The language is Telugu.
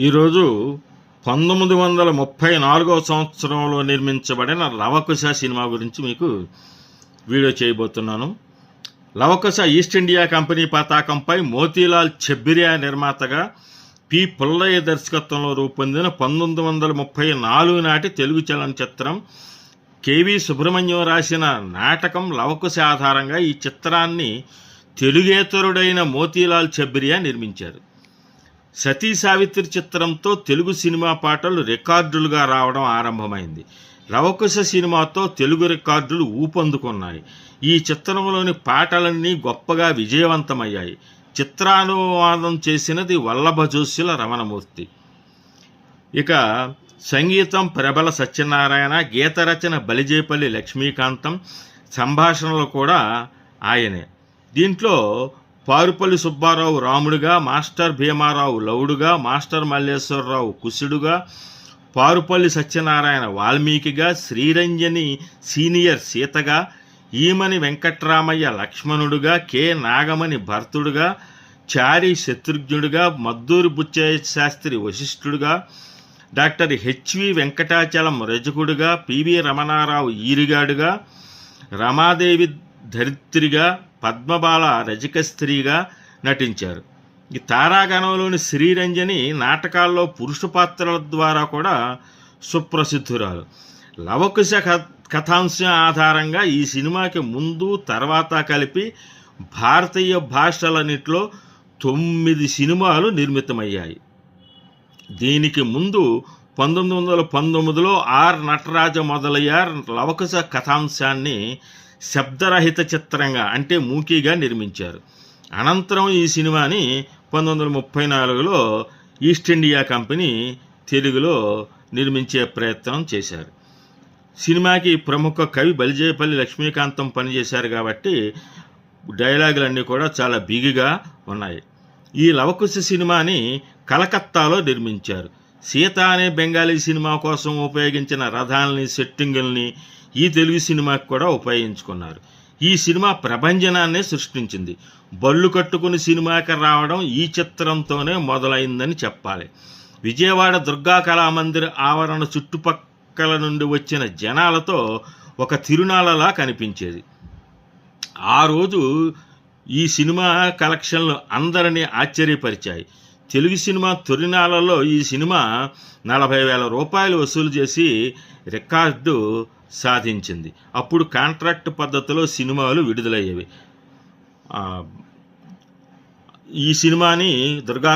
ఈరోజు పంతొమ్మిది వందల ముప్పై నాలుగవ సంవత్సరంలో నిర్మించబడిన లవకుశ సినిమా గురించి మీకు వీడియో చేయబోతున్నాను. లవకుశ ఈస్ట్ ఇండియా కంపెనీ పతాకంపై మోతీలాల్ చెబ్బిరియా నిర్మాతగా పి. పుల్లయ్య దర్శకత్వంలో రూపొందిన పంతొమ్మిది వందల ముప్పై నాలుగు నాటి తెలుగు చలనచిత్రం కెవి సుబ్రహ్మణ్యం రాసిన నాటకం లవకుశ ఆధారంగా ఈ చిత్రాన్ని తెలుగేతరుడైన మోతీలాల్ చెబ్బిరియా నిర్మించారు. సతీ సావిత్రి చిత్రంతో తెలుగు సినిమా పాటలు రికార్డులుగా రావడం ఆరంభమైంది. రవకుశ సినిమాతో తెలుగు రికార్డులు ఊపందుకున్నాయి. ఈ చిత్రంలోని పాటలన్నీ గొప్పగా విజయవంతమయ్యాయి. చిత్రానువాదం చేసినది వల్లభ జోస్యుల రమణమూర్తి. ఇక సంగీతం ప్రబల సత్యనారాయణ గీత రచన బలిజేపల్లి లక్ష్మీకాంతం సంభాషణలు కూడా ఆయనే. దీంట్లో పారుపల్లి సుబ్బారావు రాముడుగా మాస్టర్ భీమారావు లవుడుగా మాస్టర్ మల్లేశ్వరరావు కుశుడుగా పారుపల్లి సత్యనారాయణ వాల్మీకిగా శ్రీరంజని సీనియర్ సీతగా ఈమని వెంకట్రామయ్య లక్ష్మణుడుగా కె నాగమణి భర్తుడుగా చారి శత్రుఘ్నుడుగా మద్దూరి బుచ్చయ్య శాస్త్రి వశిష్ఠుడుగా డాక్టర్ హెచ్వి వెంకటాచలం రజకుడుగా పివి రమణారావు ఈరిగాడుగా రమాదేవి ధరిత్రిగా పద్మబాల రజక స్త్రీగా నటించారు. ఈ తారాగణంలోని శ్రీరంజని నాటకాల్లో పురుష పాత్రల ద్వారా కూడా సుప్రసిద్ధురాలు. లవకుశ కథ కథాంశం ఆధారంగా ఈ సినిమాకి ముందు తర్వాత కలిపి భారతీయ భాషలన్నింటిలో తొమ్మిది సినిమాలు నిర్మితమయ్యాయి. దీనికి ముందు పంతొమ్మిది వందల పంతొమ్మిదిలో ఆర్ నటరాజ మొదలయ్యార్. లవకుశ కథాంశాన్ని శబ్దరహిత చిత్రంగా అంటే మూకీగా నిర్మించారు. అనంతరం ఈ సినిమాని పంతొమ్మిది వందల ముప్పై నాలుగులో ఈస్ట్ ఇండియా కంపెనీ తెలుగులో నిర్మించే ప్రయత్నం చేశారు. సినిమాకి ప్రముఖ కవి బలిజేపల్లి లక్ష్మీకాంతం పనిచేశారు కాబట్టి డైలాగులన్నీ కూడా చాలా బిగిగా ఉన్నాయి. ఈ లవకుశ సినిమాని కలకత్తాలో నిర్మించారు. సీత అనే బెంగాలీ సినిమా కోసం ఉపయోగించిన రథాలని సెట్టింగుల్ని ఈ తెలుగు సినిమాకి కూడా ఉపయోగించుకున్నారు. ఈ సినిమా ప్రభంజనాన్నే సృష్టించింది. బళ్ళు కట్టుకుని సినిమాకి రావడం ఈ చిత్రంతోనే మొదలైందని చెప్పాలి. విజయవాడ దుర్గా కళామందిర్ ఆవరణ చుట్టుపక్కల నుండి వచ్చిన జనాలతో ఒక తిరునాళలా కనిపించేది. ఆ రోజు ఈ సినిమా కలెక్షన్లు అందరినీ ఆశ్చర్యపరిచాయి. తెలుగు సినిమా తొలినాళ్ళలో ఈ సినిమా నలభై వేల రూపాయలు వసూలు చేసి రికార్డు సాధించింది. అప్పుడు కాంట్రాక్ట్ పద్ధతిలో సినిమాలు విడుదలయ్యేవి. ఈ సినిమాని దుర్గా